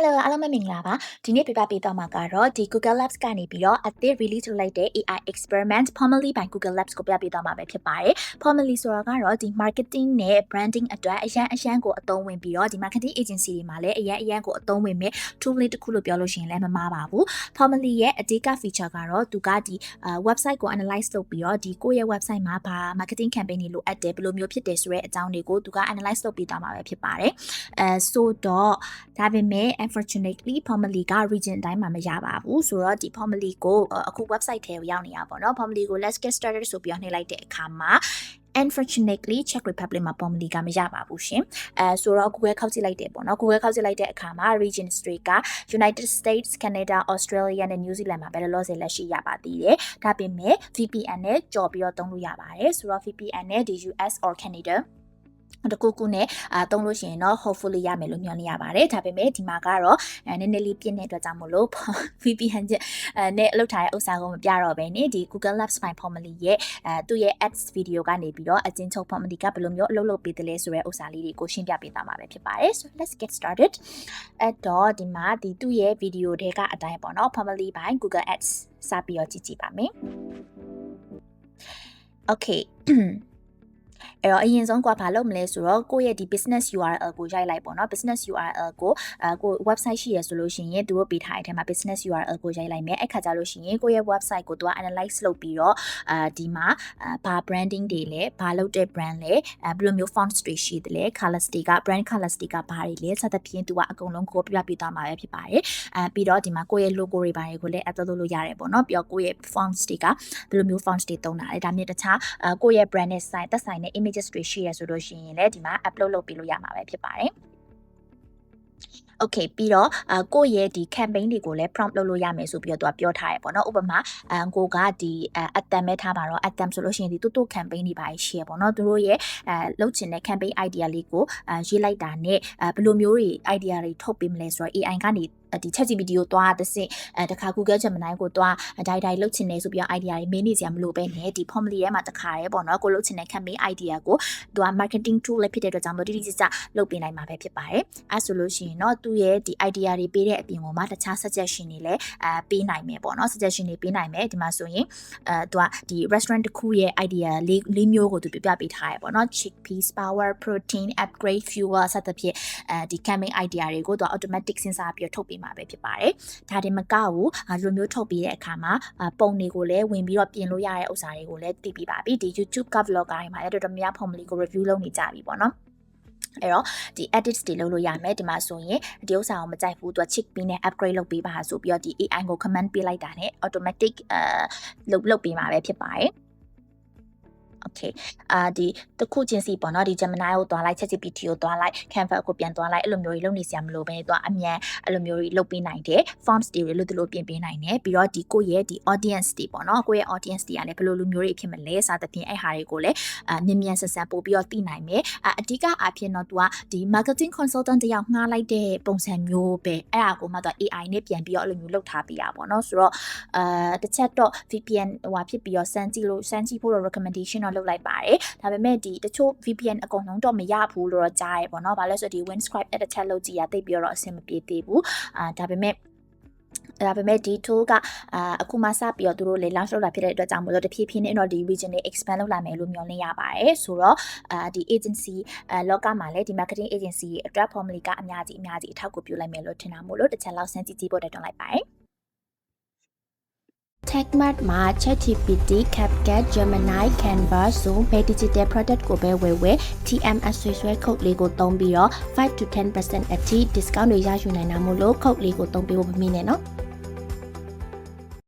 Hello အားလုံးပဲမင်္ဂလာပါဒီနေ့ပြပြပေးတော့မှာကတော့ဒီ Google Labs ကနေပြီးတော့အသစ် release လုပ်လိုက်တဲ့ AI experiment Formally by Google Labs ကိုပြပြတော့မှာပဲဖြစ်ပါတယ် Formally ဆိုတာကတော့ဒီ marketing နဲ့ branding အတွက်အရန်အရန်ကိုအသုံးဝင်ပြီးတော့ဒီ marketing agency တွေမှာလည်းအရန်အရန်ကိုအသုံးဝင်မဲ့ tool လေးတစ်ခုလို့ပြောလို့ရှိရင်လည်းမမှားပါဘူး Formally ရဲ့အဓိက feature ကတော့သူကဒီ website ကို analyze လုပ်ပြီးတော့ဒီကိုယ့်ရဲ့ website မှာဘာ marketing campaign တွေလိုအပ်တယ်ဘယ်လိုမျိုးဖြစ်တယ်ဆိုတဲ့အကြောင်းတွေကိုသူက analyze လုပ်ပြီးတော့မှာပဲဖြစ်ပါတယ်အဲဆိုတော့ဒါပေမဲ့ unfortunately formally က region အတိုင်းမှာမရပါဘူးဆိုတော့ဒီ formally ကိုအခု website ထဲကိုရောက်နေတာပေါ့နော် formally ကို let's get started ဆိုပြီးတော့နှိပ်လိုက်တဲ့အခါမှာ unfortunately Czech Republic မှာ formally ကမရပါဘူးရှင်အဲဆိုတော့ Google ခောက်ကြည့်လိုက်တယ်ပေါ့နော် Google ခောက်ကြည့်လိုက်တဲ့အခါမှာ region street က United States Canada Australia နဲ့ New Zealand မှာဘယ်လိုလို့ဆယ်လက်ရှိရပါသေးတယ်ဒါပေမဲ့ VPN နဲ့ကြော်ပြီးတော့သုံးလို့ရပါတယ်ဆိုတော့ VPN နဲ့ဒီ US or Canada တကူကူနဲ့အာတုံးလို့ရှိရင်တော့ hopefully ရမယ်လို့မျှော်လင့်ရပါတယ်ဒါပေမဲ့ဒီမှာကတော့အဲနည်းနည်းလေးပြည့်တဲ့အတွက်ကြောင့်မလို့ VPN ချက်အဲနဲ့လောက်ထားတဲ့ဥစ္စာကိုမပြတော့ဘဲねဒီ Google Labs File Formally ရဲ့အဲသူ့ရဲ့ ads video ကနေပြီးတော့အချင်းချုပ် Formally ကဘယ်လိုမျိုးအလုပ်လုပ်ပေးတယ်လဲဆိုတဲ့ဥစ္စာလေးတွေကိုရှင်းပြပေးသွားမှာပဲဖြစ်ပါတယ် so let's get started အဲ့တော့ဒီမှာဒီသူ့ရဲ့ video တွေကအတိုင်းပေါ့နော် Formally ဘိုင်း Google Ads စပြီးတော့ကြည့်ကြည့်ပါမယ် okay အဲ့တော့အရင်ဆုံးကွာဘာလုပ်မလဲဆိုတော့ကိုယ့်ရဲ့ဒီ business URL ကိုရိုက်လိုက်ပေါ့နော် business URL ကိုအဲကို website ရှိရဆိုလို့ရှိရင်သူတို့ပေးထားတဲ့အထက်မှာ business URL ကိုရိုက်လိုက်မယ်အဲ့ခါကျလို့ရှိရင်ကိုယ့်ရဲ့ website ကိုသူက analyze လုပ်ပြီးတော့အာဒီမှာဘာ branding တွေလဲဘာလုပ်တဲ့ brand လဲအဲဘယ်လိုမျိုး fonts တွေရှိတယ်လဲ colors တွေက brand colors တွေကဘာတွေလဲစသဖြင့်သူကအကုန်လုံးကိုပြပြပေးသွားမှာပဲဖြစ်ပါတယ်အဲပြီးတော့ဒီမှာကိုယ့်ရဲ့ logo တွေဘာတွေကိုလည်း add လုပ်လို့ရတယ်ပေါ့နော်ပြီးတော့ကိုယ့်ရဲ့ fonts တွေကဘယ်လိုမျိုး fonts တွေသုံးတာလဲဒါမျိုးတခြားကိုယ့်ရဲ့ brand နဲ့ဆိုင်သက်ဆိုင်တဲ့ images တွေရှိရဆိုလို့ရှိရင်လည်းဒီမှာ upload လုပ်ပေးလို့ရမှာပဲဖြစ်ပါတယ် okay ပြီးတော့အကိုယ့်ရဲ့ဒီ campaign တွေကိုလည်း prompt လုပ်လို့ရမယ်ဆိုပြီးတော့သူကပြောထားရပေါ့နော်ဥပမာအကိုကဒီအတန်မဲ့ထားပါတော့အတန်ဆိုလို့ရှိရင်ဒီတူတူ campaign တွေပါရှိရပေါ့နော်သူတို့ရဲ့အဲလုပ်ချင်တဲ့ campaign idea လေးကိုအဲရေးလိုက်တာနဲ့အဲဘယ်လိုမျိုးတွေ idea တွေထုတ်ပေးမလဲဆိုတော့ AI ကနေဒီ ChatGPT ကိုတွားတစ်စင်အဲတခါ Google Gemini ကိုတွားဒိုင်ဒိုင်လုတ်ချင်နေဆိုပြီးတော့ idea တွေမင်းနေစရာမလိုပဲနဲ့ဒီ formula ထဲမှာတခါရဲပေါ့နော်ကိုလုတ်ချင်တဲ့ campaign idea ကိုသူက marketing tool လည်းဖြစ်တဲ့အတွက်ကြောင့်မို့တိတိကျကျလုတ်ပေးနိုင်မှာပဲဖြစ်ပါတယ်အဲဆိုလို့ရှိရင်တော့သူ့ရဲ့ဒီ idea တွေပေးတဲ့အပြင်ကိုမှတခြား suggestion တွေလည်းအဲပေးနိုင်မယ်ပေါ့နော် suggestion တွေပေးနိုင်မယ်ဒီမှာဆိုရင်အဲသူကဒီ restaurant တစ်ခုရဲ့ idea လေးလေးမျိုးကိုသူပြပြပေးထားရပေါ့နော် chickpeas power protein upgrade fuel စသဖြင့်အဲဒီ campaign idea တွေကိုသူက automatic စဉ်းစားပြီးထုတ်ပေးမှာပဲဖြစ်ပါတယ်။ဒါတင်မကဘူးဒီလိုမျိုးထုတ်ပေးတဲ့အခါမှာပုံတွေကိုလည်းဝင်ပြီးတော့ပြင်လို့ရတဲ့ဥစ္စာတွေကိုလည်းသိပြီးပါပြီ။ဒီ YouTube က vlogger တွေမှာလည်းတော်တော်များများ formally ကို review လုပ်နေကြပြီပေါ့နော်။အဲ့တော့ဒီ edits တွေလုပ်လို့ရမယ်ဒီမှာဆိုရင်ဒီဥစ္စာကိုမကြိုက်ဘူးသူက chickpea နဲ့ upgrade လုပ်ပေးပါဆိုပြီးတော့ဒီ AI ကို command ပေးလိုက်တာနဲ့ automatic အဲလုပ်လုပ်ပေးမှာပဲဖြစ်ပါတယ်။ okay အာဒီတခုချင်းစီပေါ့နော်ဒီ Gemini ကိုသွားလိုက် ChatGPT ကိုသွားလိုက် Canva ကိုပြန်သွားလိုက်အဲ့လိုမျိုးတွေလုပ်နေစရာမလိုဘဲသွားအမြန်အဲ့လိုမျိုးတွေလုပ်ပေးနိုင်တယ် fonts တွေလို့ဒီလိုပြင်ပေးနိုင်တယ်ပြီးတော့ဒီကိုယ့်ရဲ့ဒီ audience တွေပေါ့နော်ကိုယ့်ရဲ့ audience တွေကလည်းဘယ်လိုလူမျိုးတွေဖြစ်မလဲစသဖြင့်အဲ့ဟာတွေကိုလည်းအမြင်မြန်ဆန်ဆန်ပို့ပြီးတော့သိနိုင်မယ်အဓိကအဖြစ်တော့ तू ကဒီ marketing consultant တယောက်ငှားလိုက်တဲ့ပုံစံမျိုးပဲအဲ့ဒါကိုမှ तू AI နဲ့ပြန်ပြီးတော့အဲ့လိုမျိုးလုပ်ထားပေးတာပေါ့နော်ဆိုတော့အာတစ်ချက်တော့ VPN ဟိုဖြစ်ပြီးတော့စမ်းကြည့်လို့စမ်းကြည့်ဖို့တော့ recommendation တော့လုပ်လိုက်ပါတယ်ဒါပေမဲ့ဒီတချို့ VPN အကုန်လုံးတော့မရဘူးလို့တော့ကြားရပေါ့နော်ဘာလဲဆိုဒီ Windscribe အဲ့တစ်ချက်လုပ်ကြည့်ရသိပြီးတော့အဆင်မပြေသေးဘူးအာဒါပေမဲ့ဒါပေမဲ့ဒီ tool ကအာအခုမှစပြီးတော့သူတို့လေ launch လုပ်လာဖြစ်တဲ့အတွက်ကြောင့်မလို့တဖြည်းဖြည်းနဲ့တော့ဒီ region တွေ expand လုပ်လာမယ်လို့မျှော်လင့်ရပါတယ်ဆိုတော့အာဒီ agency အဲလောကမှာလည်းဒီ marketing agency အတွက် formally ကအများကြီးအများကြီးအထောက်အကူပြုလိုက်မယ်လို့ထင်တာမို့လို့တစ်ချက်လောက်စမ်းကြည့်ကြည့်ဖို့တက်တွန်းလိုက်ပါတယ် TechMart မှာ ChatGPT, CapCut, Gemini, Canva, Zoom ပဲ digital product ကိုပဲဝယ်ဝယ် TMS ဆွဲဆွဲ code လေးကိုသုံးပြီးတော့5 to 10%အထိ discount တွေရယူနိုင်တာမို့လို့ code လေးကိုသုံးပေးဖို့မမေ့နဲ့နော်။